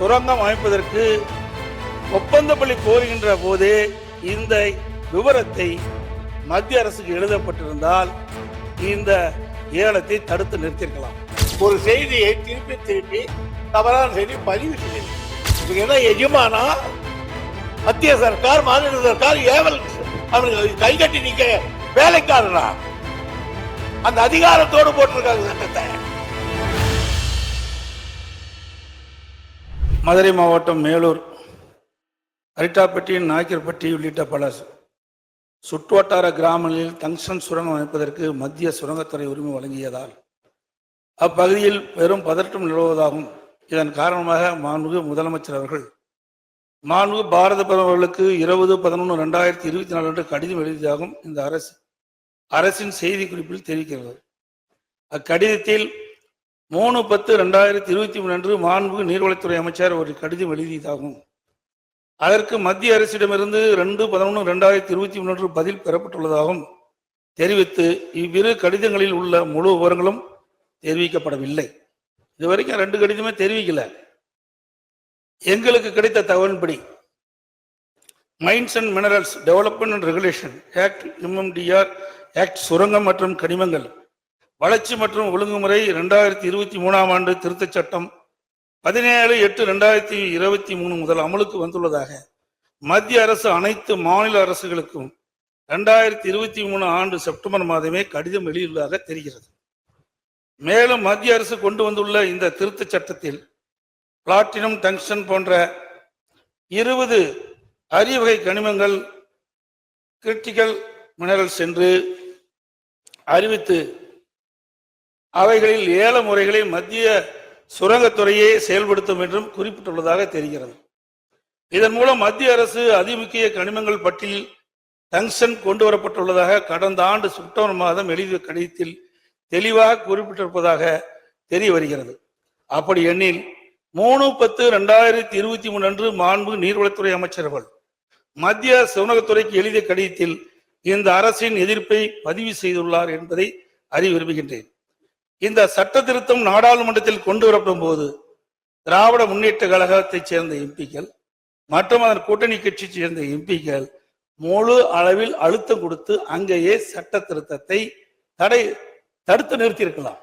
சுரங்கம் அமைப்பதற்கு ஒப்பந்தப்பள்ளி கோருகின்ற போது இந்த விவரத்தை மத்திய அரசுக்கு எழுதப்பட்டிருந்தால் இந்த ஏலத்தை தடுத்து நிறுத்தியிருக்கலாம். ஒரு செய்தியை திருப்பி திருப்பி தவறான செய்தி பதிவு செய்யுது இதுக்கு என்ன எஜமானா? மத்திய சர்க்கார் மாநில சர்க்கார் ஏவல் அவனுக்கு கை கட்டி நிக்க வேலைக்காரனா அந்த அதிகாரத்தோடு போட்டிருக்காங்க சட்டத்தை. மதுரை மாவட்டம் மேலூர் அரிட்டாப்பட்டி நாய்க்கர்பட்டி உள்ளிட்ட பல சுற்றுவட்டார கிராமங்களில் டங்ஷன் சுரங்கம் அமைப்பதற்கு மத்திய சுரங்கத்துறை உரிமை வழங்கியதால் அப்பகுதியில் பெரும் பதற்றம் நிலவுவதாகும் இதன் காரணமாக மாண்புமிகு முதலமைச்சர் அவர்கள் மாண்புமிகு பாரத பிரதமர்களுக்கு இருபது பதினொன்று ரெண்டாயிரத்தி இருபத்தி நாலு அன்று கடிதம் எழுதியதாகவும் இந்த அரசு அரசின் செய்திக்குறிப்பில் தெரிவிக்கிறது. அக்கடிதத்தில் மூணு பத்து ரெண்டாயிரத்தி இருபத்தி மூணு அன்று மாண்புமிகு நீர்வளத்துறை அமைச்சர் ஒரு கடிதம் எழுதியதாகும். அதற்கு மத்திய அரசிடமிருந்து ரெண்டு பதினொன்று ரெண்டாயிரத்தி இருபத்தி மூணு அன்று பதில் பெறப்பட்டுள்ளதாகவும் தெரிவித்து இவ்விரு கடிதங்களில் உள்ள முழு விவரங்களும் தெரிவிக்கப்படவில்லை. இதுவரைக்கும் ரெண்டு கடிதமே தெரிவிக்கல. எங்களுக்கு கிடைத்த தகவல்படி mines and minerals development and regulation act MMDR act சுரங்கம் மற்றும் கனிமங்கள் வளர்ச்சி மற்றும் ஒழுங்குமுறை ரெண்டாயிரத்தி இருபத்தி மூணாம் ஆண்டு திருத்தச் சட்டம் பதினேழு எட்டு ரெண்டாயிரத்தி இருபத்தி மூணு முதல் அமலுக்கு வந்துள்ளதாக மத்திய அரசு அனைத்து மாநில அரசுகளுக்கும் ரெண்டாயிரத்தி இருபத்தி மூணு ஆண்டு செப்டம்பர் மாதமே கடிதம் வெளியுள்ளதாக தெரிகிறது. மேலும் மத்திய அரசு கொண்டு வந்துள்ள இந்த திருத்தச் சட்டத்தில் பிளாட்டினம் டங்ஷன் போன்ற இருபது அரிய வகை கனிமங்கள் கிரிட்டிக்கல் மினரல்ஸ் என்று அறிவித்து அவைகளில் ஏல முறைகளை மத்திய சுரங்கத்துறையே செயல்படுத்தும் என்றும் குறிப்பிட்டுள்ளதாக தெரிகிறது. இதன் மூலம் மத்திய அரசு அதிமுக்கிய கனிமங்கள் பட்டியல் டங்ஷன் கொண்டு வரப்பட்டுள்ளதாக கடந்த ஆண்டு செப்டம்பர் மாதம் எழுதிய கடிதத்தில் தெளிவாக குறிப்பிட்டிருப்பதாக தெரிய வருகிறது அப்படி எண்ணில் மூணு பத்து ரெண்டாயிரத்தி இருபத்தி மூணு அன்று மாண்பு நீர்வளத்துறை அமைச்சர்கள் மத்திய சுரங்கத்துறைக்கு எழுதிய கடிதத்தில் இந்த அரசின் எதிர்ப்பை பதிவு செய்துள்ளார் என்பதை அறிய விரும்புகின்றேன். இந்த சட்ட திருத்தம் நாடாளுமன்றத்தில் கொண்டு வரப்படும் போது திராவிட முன்னேற்ற கழகத்தைச் சேர்ந்த எம்பிக்கள் மற்றும் அதன் கூட்டணி கட்சியைச் சேர்ந்த எம்பிக்கள் முழு அளவில் அழுத்தம் கொடுத்து அங்கேயே சட்ட திருத்தத்தை தடை தடுத்து நிறுத்தியிருக்கலாம்.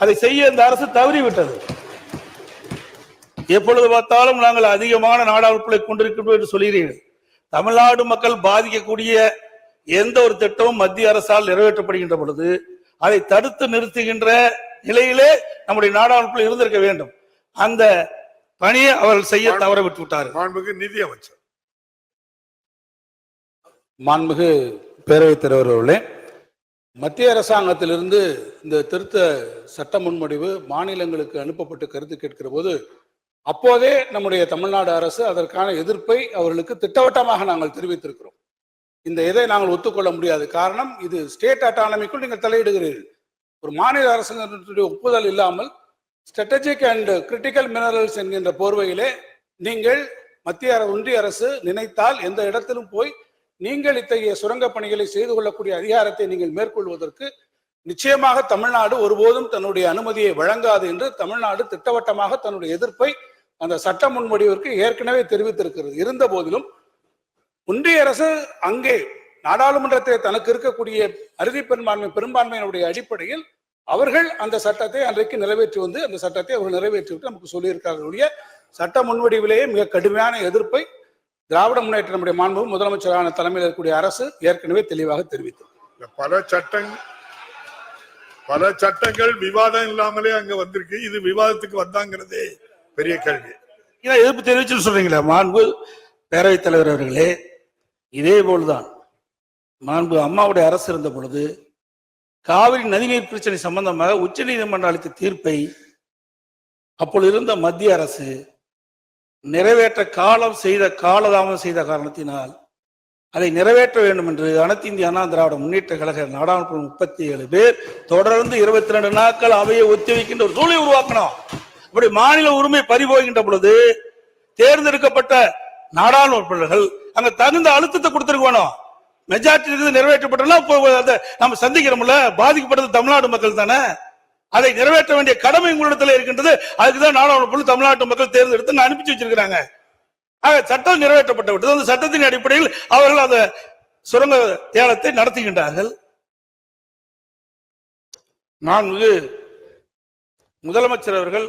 அதை செய்ய இந்த அரசு தவறிவிட்டது. எப்பொழுது பார்த்தாலும் நாங்கள் அதிகமான நாடாளுமன்றங்களை கொண்டிருக்கின்றோம் என்று சொல்கிறீர்கள். தமிழ்நாடு மக்கள் பாதிக்கக்கூடிய எந்த ஒரு திட்டமும் மத்திய அரசால் நிறைவேற்றப்படுகின்ற பொழுது அதை தடுத்து நிறுத்துகின்ற நிலையிலே நம்முடைய நாடாளுமன்றத்தில் இருந்திருக்க வேண்டும். அந்த பணியை அவர்கள் செய்ய தவற விட்டு விட்டார்கள். மாண்புக்கு நிதி அமைச்சர். மாண்புமிகு பேரவைத் தலைவர் அவர்களே மத்திய அரசாங்கத்திலிருந்து இந்த திருத்த சட்ட முன்வடிவு மாநிலங்களுக்கு அனுப்பப்பட்டு கருத்து கேட்கிற போது அப்போதே நம்முடைய தமிழ்நாடு அரசு அதற்கான எதிர்ப்பை அவர்களுக்கு திட்டவட்டமாக நாங்கள் தெரிவித்திருக்கிறோம். இந்த இதை நாங்கள் ஒத்துக்கொள்ள முடியாது. காரணம் இது ஸ்டேட் அட்டானமிக்குள் நீங்கள் தலையிடுகிறீர்கள். ஒரு மாநில அரசுடைய ஒப்புதல் இல்லாமல் ஸ்ட்ராட்டஜிக் அண்ட் கிரிட்டிக்கல் மினரல்ஸ் என்கின்ற போர்வையிலே நீங்கள் மத்திய அர- ஒன்றிய அரசு நினைத்தால் எந்த இடத்திலும் போய் நீங்கள் இத்தகைய சுரங்க பணிகளை செய்து கொள்ளக்கூடிய அதிகாரத்தை நீங்கள் மேற்கொள்வதற்கு நிச்சயமாக தமிழ்நாடு ஒருபோதும் தன்னுடைய அனுமதியை வழங்காது என்று தமிழ்நாடு திட்டவட்டமாக தன்னுடைய எதிர்ப்பை அந்த சட்ட முன்வடிவிற்கு ஏற்கனவே தெரிவித்திருக்கிறது. இருந்த போதிலும் ஒன்றிய அரசு அங்கே நாடாளுமன்றத்தில் தனக்கு இருக்கக்கூடிய அறுதி பெரும்பான்மை பெரும்பான்மையினுடைய அடிப்படையில் அவர்கள் அந்த சட்டத்தை அன்றைக்கு நிறைவேற்றி வந்து அந்த சட்டத்தை அவர்கள் நிறைவேற்றிவிட்டு நமக்கு சொல்லியிருக்கார்கள் ஒழிய சட்ட முன்வடிவிலேயே மிக கடுமையான எதிர்ப்பை திராவிட முன்னேற்ற நம்முடைய மாண்பு முதலமைச்சரான தலைமையில் இருக்கக்கூடிய அரசு ஏற்கனவே தெளிவாக தெரிவித்தது. பல சட்டங் பல சட்டங்கள் விவாதம் இல்லாமலே அங்க வந்திருக்கு. இது விவாதத்துக்கு வந்தாங்கிறதே பெரிய கேள்வி. இதை எதிர்ப்பு தெரிவிச்சு சொல்றீங்களா மாண்பு பேரவைத் தலைவர் அவர்களே இதே போல்தான் மாண்பு அம்மாவுடைய அரசு இருந்த பொழுது காவிரி நதிநீர் பிரச்சனை சம்பந்தமாக உச்சநீதிமன்றம் அளித்த தீர்ப்பை அப்பொழுது இருந்த மத்திய அரசு நிறைவேற்ற காலம் செய்த காலதாமதம் செய்த காரணத்தினால் அதை நிறைவேற்ற வேண்டும் என்று அனைத்து இந்திய அண்ணா திராவிட முன்னேற்ற கழக நாடாளுமன்ற முப்பத்தி ஏழு பேர் தொடர்ந்து இருபத்தி ரெண்டு நாட்கள் அவையை ஒத்திவைக்கின்ற ஒரு சூழலை உருவாக்கணும் இப்படி மாநில உரிமை பறிபோகின்ற பொழுது தேர்ந்தெடுக்கப்பட்ட நாடாளுமன்றர்கள் அங்க தகுந்த அழுத்தத்தை கொடுத்துருக்கணும் மெஜாரிட்டி இருந்து நிறைவேற்றப்பட்டனா நம்ம சந்திக்கிறோம்ல பாதிக்கப்பட்டது தமிழ்நாடு மக்கள் தானே. அதை நிறைவேற்ற வேண்டிய கடமை உங்களிடத்தில் இருக்கின்றது. அதுக்குதான் நாடாளுமன்ற தமிழ்நாட்டு மக்கள் தேர்ந்தெடுத்து இங்க அனுப்பிச்சு வச்சிருக்கிறாங்க. ஆக சட்டம் நிறைவேற்றப்பட்டு விட்டது. அந்த சட்டத்தின் அடிப்படையில் அவர்கள் அந்த சுரங்க தேலத்தை நடத்துகின்றார்கள். நான்கு முதலமைச்சர் அவர்கள்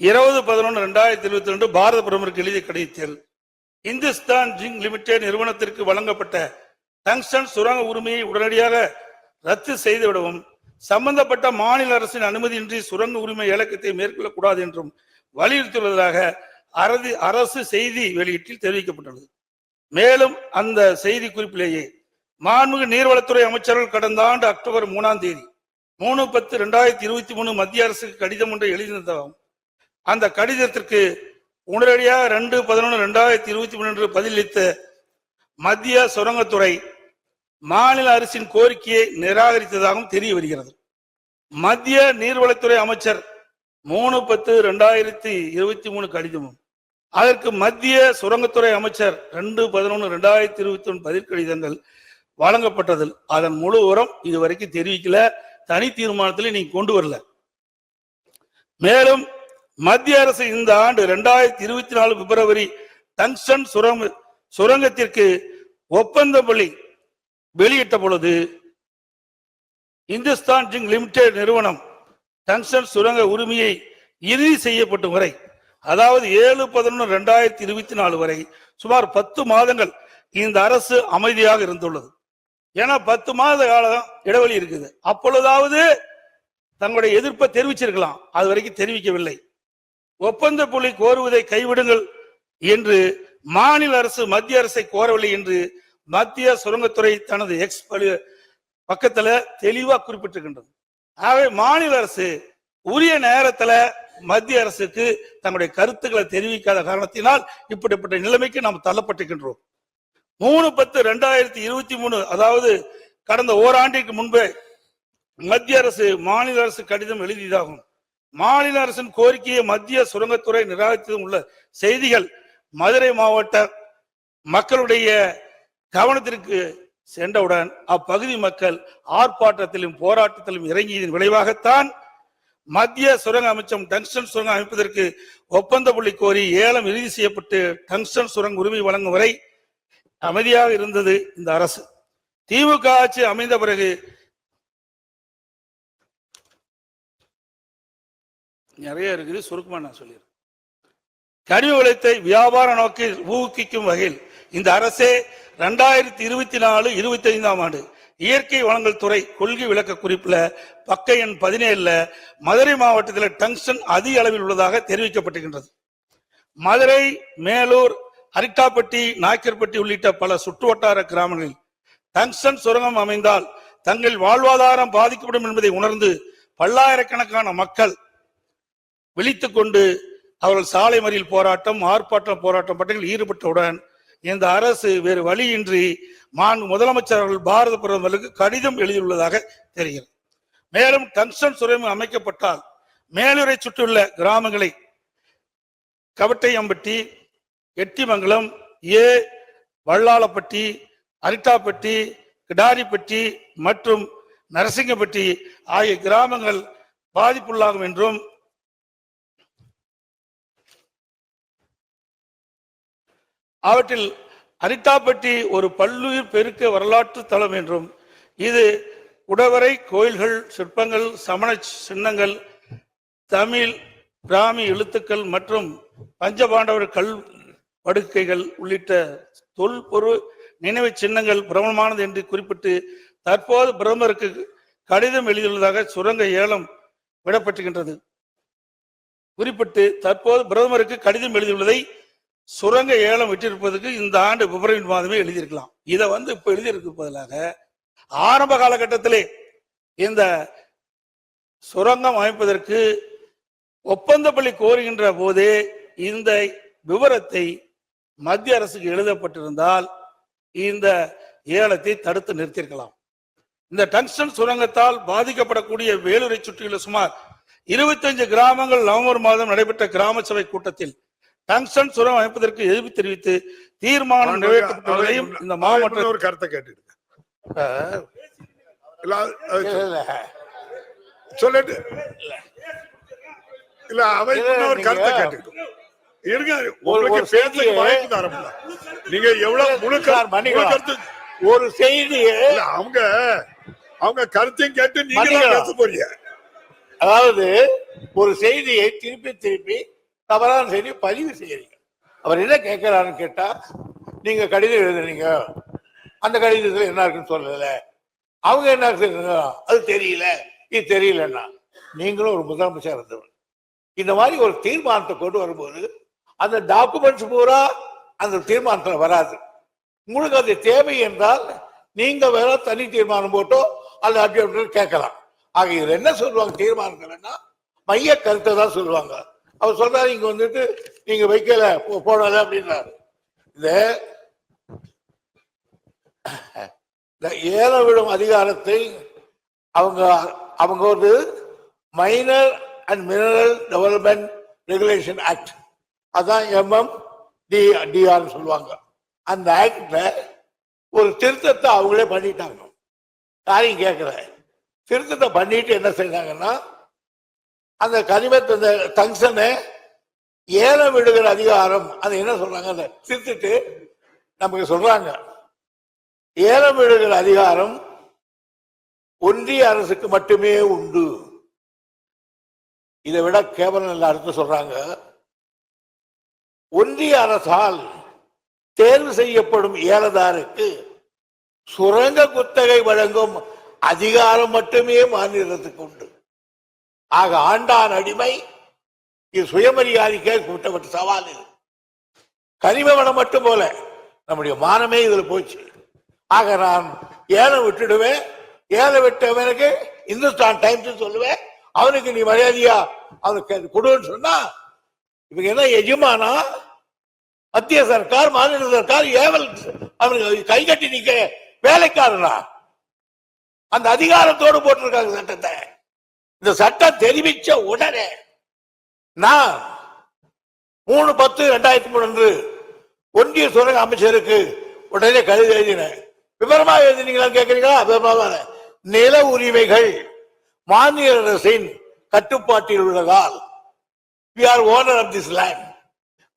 இருபது பதினொன்று ரெண்டாயிரத்தி இருபத்தி ரெண்டு பாரத பிரதமருக்கு எழுதிய கடிதத்தில் இந்துஸ்தான் ஜிங் லிமிடெட் நிறுவனத்திற்கு வழங்கப்பட்ட டங்ஸ்டன் சுரங்க உரிமையை உடனடியாக ரத்து செய்துவிடவும் சம்பந்தப்பட்ட மாநில அரசின் அனுமதியின்றி சுரங்க உரிமை இலக்கத்தை மேற்கொள்ளக்கூடாது என்றும் வலியுறுத்தியுள்ளதாக அரசு அரசு செய்தி வெளியீட்டில் தெரிவிக்கப்பட்டுள்ளது. மேலும் அந்த செய்தி குறிப்பிலேயே மாண்புமிகு நீர்வளத்துறை அமைச்சர்கள் கடந்த ஆண்டு அக்டோபர் மூணாம் தேதி மூணு பத்து ரெண்டாயிரத்தி இருபத்தி மூணு மத்திய அரசுக்கு கடிதம் ஒன்றை எழுதினதாகும் அந்த கடிதத்திற்கு உடனடியாக ரெண்டு பதினொன்று ரெண்டாயிரத்தி இருபத்தி மூணு என்று பதிலளித்த மத்திய சுரங்கத்துறை மாநில அரசின் கோரிக்கையை நிராகரித்ததாகவும் தெரிய வருகிறது. மத்திய நீர்வளத்துறை அமைச்சர் மூணு பத்து ரெண்டாயிரத்தி இருபத்தி மூணு கடிதமும் அதற்கு மத்திய சுரங்கத்துறை அமைச்சர் ரெண்டு பதினொன்று ரெண்டாயிரத்தி இருபத்தி ஒன்று பதில் கடிதங்கள் வழங்கப்பட்டதில் அதன் முழு உரம் இதுவரைக்கும் தெரிவிக்கல தனி தீர்மானத்தில் நீங்க கொண்டு வரல. மேலும் மத்திய அரசு இந்த ஆண்டு இரண்டாயிரத்தி இருபத்தி நாலு பிப்ரவரி டங்ஸ்டன் சுரங்க சுரங்கத்திற்கு ஒப்பந்த பலி வெளியிட்ட பொழுது இந்துஸ்தான் ஜிங் லிமிடெட் நிறுவனம் டங்ஸ்டன் சுரங்க உரிமையை இறுதி செய்யப்பட்டு வரை அதாவது ஏழு பதினொன்று ரெண்டாயிரத்தி இருபத்தி நாலு வரை சுமார் பத்து மாதங்கள் இந்த அரசு அமைதியாக இருந்துள்ளது. ஏன்னா பத்து மாத காலம் இடைவெளி இருக்குது. அப்பொழுதாவது தங்களுடைய எதிர்ப்பை தெரிவிச்சிருக்கலாம். அது வரைக்கும் தெரிவிக்கவில்லை. ஒப்பந்த புள்ளி கோருவதை கைவிடுங்கள் என்று மாநில அரசு மத்திய அரசை கோரவில்லை என்று மத்திய சுரங்கத்துறை தனது எக்ஸ் பக்கத்துல தெளிவா குறிப்பிட்டிருக்கின்றது. ஆகவே மாநில அரசு உரிய நேரத்துல மத்திய அரசுக்கு தங்களுடைய கருத்துக்களை தெரிவிக்காத காரணத்தினால் இப்படிப்பட்ட நிலைமைக்கு நாம் தள்ளப்பட்டிருக்கின்றோம். மூணு பத்து ரெண்டாயிரத்தி இருபத்தி மூணு அதாவது கடந்த ஓராண்டிற்கு முன்பே மத்திய அரசு மாநில அரசு கடிதம் எழுதியதாகும். மாநில அரசின் கோரிக்கையை மத்திய சுரங்கத்துறை நிராகரித்ததும் உள்ள செய்திகள் மதுரை மாவட்ட மக்களுடைய கவனத்திற்கு சென்றவுடன் அப்பகுதி மக்கள் ஆர்ப்பாட்டத்திலும் போராட்டத்திலும் இறங்கியதன் விளைவாகத்தான் மத்திய சுரங்க அமைச்சம் டங்ஸ்டன் சுரங்கம் அமைப்பதற்கு ஒப்பந்த புள்ளி கோரி ஏலம் இறுதி செய்யப்பட்டு டங்ஸ்டன் சுரங்க உரிமை வழங்கும் வரை அமைதியாக இருந்தது இந்த அரசு. திமுக ஆட்சி அமைந்த பிறகு நிறைய இருக்குது சுருக்கமாக நான் சொல்லிடுறேன். கனிம வளத்தை வியாபார நோக்கில் ஊக்குவிக்கும் வகையில் இந்த அரசே ரெண்டாயிரத்தி இருபத்தி நாலு இருபத்தி ஐந்தாம் ஆண்டு இயற்கை வளங்கள் துறை கொள்கை விளக்க குறிப்புல பக்க எண் பதினேழுல மதுரை மாவட்டத்தில் டங்ஸ்டன் அதிக அளவில் உள்ளதாக தெரிவிக்கப்பட்டிருக்கின்றது. மதுரை மேலூர் அரிட்டாப்பட்டி நாய்க்கர்பட்டி உள்ளிட்ட பல சுற்றுவட்டார கிராமங்களில் டங்ஸ்டன் சுரங்கம் அமைந்தால் தங்கள் வாழ்வாதாரம் பாதிக்கப்படும் என்பதை உணர்ந்து பல்லாயிரக்கணக்கான மக்கள் விழித்து கொண்டு அவர்கள் சாலை மறியல் போராட்டம் ஆர்ப்பாட்ட போராட்டம் பட்டியல் ஈடுபட்டவுடன் இந்த அரசு வேறு வழியின்றி மான் முதலமைச்சர் அவர்கள் பாரத பிரதமருக்கு கடிதம் எழுதியுள்ளதாக தெரிகிறது. மேலும் டங்ஸ்டன் சுரங்கம் அமைக்கப்பட்டால் மேலூரை சுற்றியுள்ள கிராமங்களை கவட்டையம்பட்டி எட்டிமங்கலம் ஏ வள்ளாளப்பட்டி அரிட்டாப்பட்டி கிடாரிப்பட்டி மற்றும் நரசிங்கப்பட்டி ஆகிய கிராமங்கள் பாதிப்புள்ளாகும் என்றும் அவற்றில் அரிட்டாப்பட்டி ஒரு பல்லுயிர் பெருக்க வரலாற்று தலம் என்றும் இது உடவரை கோயில்கள் சிற்பங்கள் சமண சின்னங்கள் தமிழ் பிராமி எழுத்துக்கள் மற்றும் பஞ்சபாண்டவர் கல் படுக்கைகள் உள்ளிட்ட தொல்பொரு நினைவு சின்னங்கள் பிரபலமானது என்று குறிப்பிட்டு தற்போது பிரதமருக்கு கடிதம் எழுதியுள்ளதாக சுரங்க ஏலம் விடப்பட்டுகின்றது. குறிப்பிட்டு தற்போது பிரதமருக்கு கடிதம் எழுதியுள்ளதை சுரங்க ஏலம் விட்டிருப்பதுக்கு இந்த ஆண்டு பிப்ரவரி மாதமே எழுதியிருக்கலாம். இதை வந்து இப்ப எழுதியிருக்கு பதிலாக ஆரம்ப காலகட்டத்திலே இந்த சுரங்கம் அமைப்பதற்கு ஒப்பந்த பள்ளி கோருகின்ற போதே இந்த விவரத்தை மத்திய அரசுக்கு எழுதப்பட்டிருந்தால் இந்த ஏலத்தை தடுத்து நிறுத்தியிருக்கலாம். இந்த டங்ஸ்டன் சுரங்கத்தால் பாதிக்கப்படக்கூடிய வேலூரை சுற்றியுள்ள சுமார் 25 கிராமங்கள் நவம்பர் மாதம் நடைபெற்ற கிராம சபை கூட்டத்தில் டங்ஸ்டன் சுரங்கம் அமைப்பதற்கு எதிர்ப்பு தெரிவித்து தீர்மானம் நிறைவேற்றப்பட்டுள்ளதையும் இந்த மாவட்ட ஒரு கருத்தை கேட்டுடுங்க. சொல்லிட்டு இல்ல அவை ஒரு கருத்தை கேட்டுக்கிட்டோம் இருங்க உங்களுக்கு செய்தியை- வாய்ப்பு தரப்பல நீங்க எவ்வளவு முழு. கருத்து ஒரு செய்தியை இல்ல அவங்க அவங்க கருத்தையும் கேட்டு நீங்க. பேச போறீங்க அதாவது ஒரு செய்தியை திருப்பி திருப்பி தவறான செய்தி பதிவு செய்யறீங்க. அவர் என்ன கேட்கிறாருன்னு கேட்டா நீங்க கடிதம் எழுதுறீங்க. அந்த கடிதத்துல என்ன இருக்குன்னு சொல்லல அவங்க என்ன சொல்றாங்க அது தெரியல. இது தெரியலன்னா நீங்களும் ஒரு முதலமைச்சர் இருந்தவர். இந்த மாதிரி ஒரு தீர்மானத்தை கொண்டு வரும்போது அந்த டாக்குமெண்ட்ஸ் பூரா அந்த தீர்மானத்துல வராது. உங்களுக்கு அது தேவை என்றால் நீங்க வேற தனி தீர்மானம் போட்டோ அல்லது அப்படி கேட்கலாம். ஆக இதுல என்ன சொல்லுவாங்க தீர்மானங்கள்னா மைய கருத்தை தான் சொல்லுவாங்க. அவர் சொல்றாரு இங்க வந்துட்டு நீங்க வைக்கல போ- போடல அப்படின்றாரு. இந்த இந்த ஏல விடும் அதிகாரத்தை அவங்க அவங்க ஒரு minor and mineral development regulation act அதான் எம்எம் டி டிஆர்னு சொல்லுவாங்க. அந்த ஆக்ட்ல ஒரு திருத்தத்தை அவங்களே பண்ணிட்டாங்க. யாரையும் கேட்கல திருத்தத்தை பண்ணிட்டு என்ன செய்தாங்கன்னா அந்த கனிமத்தை அந்த தங்சனை ஏலம் விடுகிற அதிகாரம் அது என்ன சொல்றாங்க? அந்த திருத்திட்டு நமக்கு சொல்றாங்க. ஏலம் விடுகிற அதிகாரம் ஒன்றிய அரசுக்கு மட்டுமே உண்டு. இதை விட கேவலம் நல்ல அர்த்தம் சொல்றாங்க. ஒன்றிய அரசால் தேர்வு செய்யப்படும் ஏலதாருக்கு சுரங்க குத்தகை வழங்கும் அதிகாரம் மட்டுமே மாநிலத்துக்கு உண்டு. ஆக ஆண்டான் அடிமை. இது சுயமரியாதைக்கே கூட்டப்பட்ட சவால் இது. கனிம வளம் மட்டும் போல நம்முடைய மானமே இதுல போச்சு. ஆக நான் ஏழை விட்டுடுவேன். ஏழை விட்டவனுக்கு இந்துஸ்தான் டைம்ஸ் சொல்லுவேன். அவனுக்கு நீ மரியாதையா அவனுக்கு கொடுன்னு சொன்னா இவங்க என்ன எஜமானா? மத்திய சர்க்கார் மாநில சர்க்கார் ஏவல் அவனுக்கு கை கட்டி நிக்க வேலைக்காரனா? அந்த அதிகாரத்தோடு போட்டிருக்காங்க சட்டத்தை. இந்த சட்டம் தெரிவிச்ச உடனே நான் மூணு பத்து ரெண்டாயிரத்தி மூணு அன்று ஒன்றிய சுரங்க அமைச்சருக்கு உடனே கடிதம் எழுதினேன். விவரமா எழுதினீங்களா கேட்கறீங்களா? விவரமாக நில உரிமைகள் மாநில அரசின் கட்டுப்பாட்டில் உள்ளதால் we are owner of this land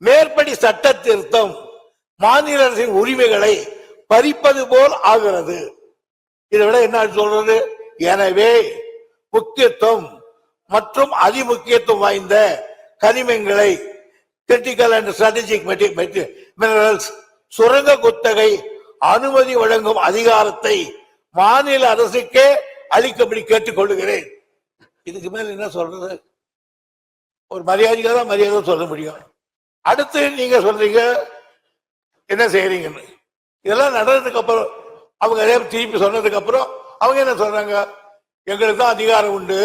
மேற்படி சட்ட திருத்தம் மாநில அரசின் உரிமைகளை பறிப்பது போல் ஆகிறது. இதை விட என்ன சொல்றது? எனவே முக்கியத்துவம் மற்றும் அதிமுக்கியத்துவம் வாய்ந்த கனிமங்களை கிரிட்டிக்கல் அண்ட் ஸ்ட்ராட்டஜிக் மினரல்ஸ் சுரங்க குத்தகை அனுமதி வழங்கும் அதிகாரத்தை மாநில அரசுக்கே அளிக்கும்படி கேட்டுக்கொள்கிறேன் இதுக்கு மேல என்ன சொல்றது? ஒரு மரியாதைக்காக தான் மரியாதை சொல்ல முடியும். அடுத்து நீங்க சொல்றீங்க என்ன செய்யறீங்கன்னு. இதெல்லாம் நடந்ததுக்கு அப்புறம் அவங்க திருப்பி சொன்னதுக்கு அப்புறம் அவங்க என்ன சொல்றாங்க? எங்களுக்கு தான் அதிகாரம் உண்டு.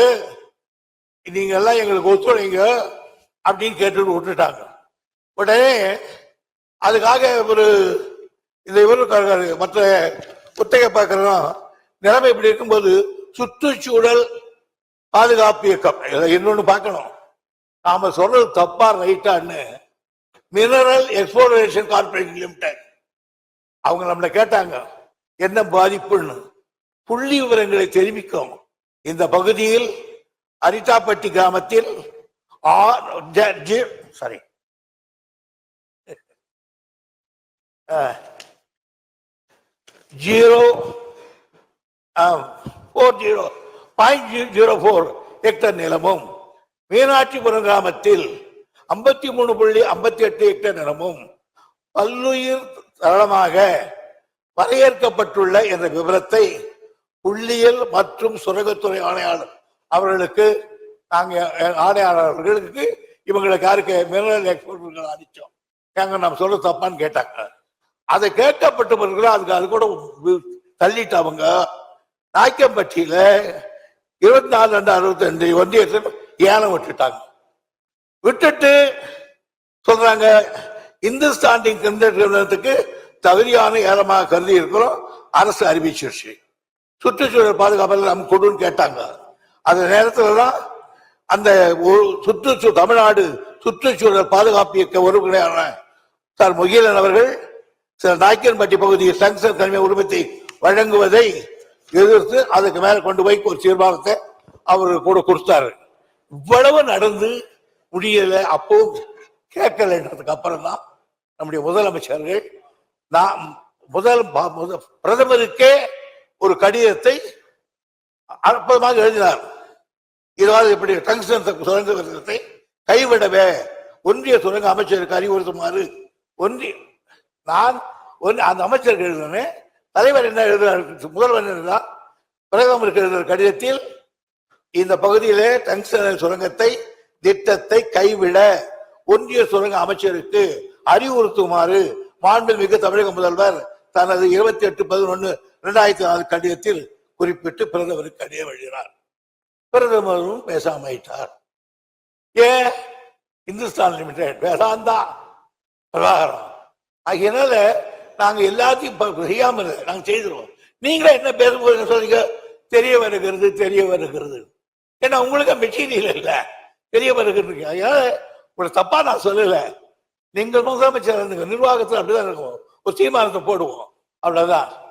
நீங்க எல்லாம் எங்களுக்கு ஒத்துழைங்க அப்படின்னு கேட்டுட்டு விட்டுட்டாங்க. உடனே அதுக்காக ஒரு இந்த இவரு மற்ற புத்தக பார்க்கறோம் நிலைமை இப்படி இருக்கும்போது சுற்றுச்சூழல் பாதுகாப்பு இயக்கம். இன்னொன்னு பார்க்கணும். நாம சொல்றது தப்பா ரைட்டான்னு மினரல் எக்ஸ்போரேஷன் கார்பரேஷன் லிமிடெட் அவங்க நம்மளை கேட்டாங்க என்ன பாதிப்புன்னு. புள்ளி விவரங்களை தெரிவிக்கும். இந்த பகுதியில் அரிட்டாப்பட்டி கிராமத்தில் sorry zero four zero point zero four hectare நிலமும் மீனாட்சிபுரம் கிராமத்தில் ஐம்பத்தி மூணு புள்ளி ஐம்பத்தி எட்டு ஹெக்டர் நிலமும் பல்லுயிர் தளமாக வரையறுக்கப்பட்டுள்ள என்ற விவரத்தை புள்ளியியல் மற்றும் சுரங்கத்துறை ஆணையாளர். அவர்களுக்கு நாங்கள் ஆணையாளர்களுக்கு ஆணையாளர் அவர்களுக்கு இவங்களுக்கு யாருக்கு? மினரல் எக்ஸ்போர்ட்டுகள் அனுப்பிச்சோம். ஏங்க நம்ம சொல்ல தப்பான்னு கேட்டாங்க. அதை கேட்கப்பட்ட பிறகு அதுக்கு அது கூட தள்ளிட்டு அவங்க நாய்க்கம்பட்டியில இருபத்தி நாலு ரெண்டு அறுபத்தி ரெண்டு ஒன்றியத்தில் ஏலம் விட்டுட்டாங்க. விட்டுட்டு சொல்றாங்க இந்துஸ்தாண்டிங் நிறுவனத்துக்கு தகுதியான ஏலமாக கருதி இருக்கிறோம். அரசு அறிவிச்சிருச்சு. சுற்றுச்சூழல் பாதுகாப்பில் நம்ம கொடுன்னு கேட்டாங்க. அந்த நேரத்துல தான் அந்த ஒரு சுற்றுச்சூ தமிழ்நாடு சுற்றுச்சூழல் பாதுகாப்பு இயக்க உறுப்பினரான சார் முகிலன் அவர்கள் சில நாய்க்கன்பட்டி பகுதியில் சங்சர் தனிமை உரிமத்தை வழங்குவதை எதிர்த்து அதுக்கு மேல கொண்டு போய் ஒரு தீர்மானத்தை அவர் கூட கொடுத்தாரு. இவ்வளவு நடந்து முடியல அப்போ கேட்கலன்றதுக்கு அப்புறம் தான் நம்முடைய முதலமைச்சர்கள் நான் முதல் ப- முத- பிரதமருக்கே ஒரு கடிதத்தை அற்புதமாக எழுதினார். இதாவது இப்படி டங்ஸ்டன் சுரங்க திட்டத்தை கைவிடவே ஒன்றிய சுரங்க அமைச்சருக்கு அறிவுறுத்துமாறு ஒன்றிய நான் ஒன்று அந்த அமைச்சருக்கு எழுதினேன். தலைவர் என்ன எழுதுகிறார் முதல்வர் என்ன பிரதமருக்கு எழுதுகிற கடிதத்தில் இந்த பகுதியிலே டங்ஸ்டன் சுரங்கத்தை திட்டத்தை கைவிட ஒன்றிய சுரங்க அமைச்சருக்கு அறிவுறுத்துமாறு மாண்புமிகு தமிழக முதல்வர் தனது இருபத்தி எட்டு பதினொன்று இரண்டாயிரத்தி நாலு கடிதத்தில் குறிப்பிட்டு பிரதமருக்கு கடிதம் எழுதினார். பிரதமரும் பேசாம ஆயிட்டார். ஏன்? இந்துஸ்தான் லிமிடெட் வேதாந்தா பிரபாகரம் ஆகியனால நாங்க எல்லாத்தையும் செய்யாம இல்லை. நாங்க செய்திருவோம். நீங்களே என்ன பேச போறீங்க சொல்றீங்க? தெரிய வருகிறது தெரிய வருகிறது. ஏன்னா உங்களுக்கு மெட்டீரியல் இல்ல. தெரிய வருகிறது. அதனால உங்களை தப்பா நான் சொல்லல. நீங்கள் முதலமைச்சர் இருந்துங்க நிர்வாகத்தில் அப்படிதான் இருக்கும். ஒரு தீர்மானத்தை போடுவோம். அவ்வளவுதான்.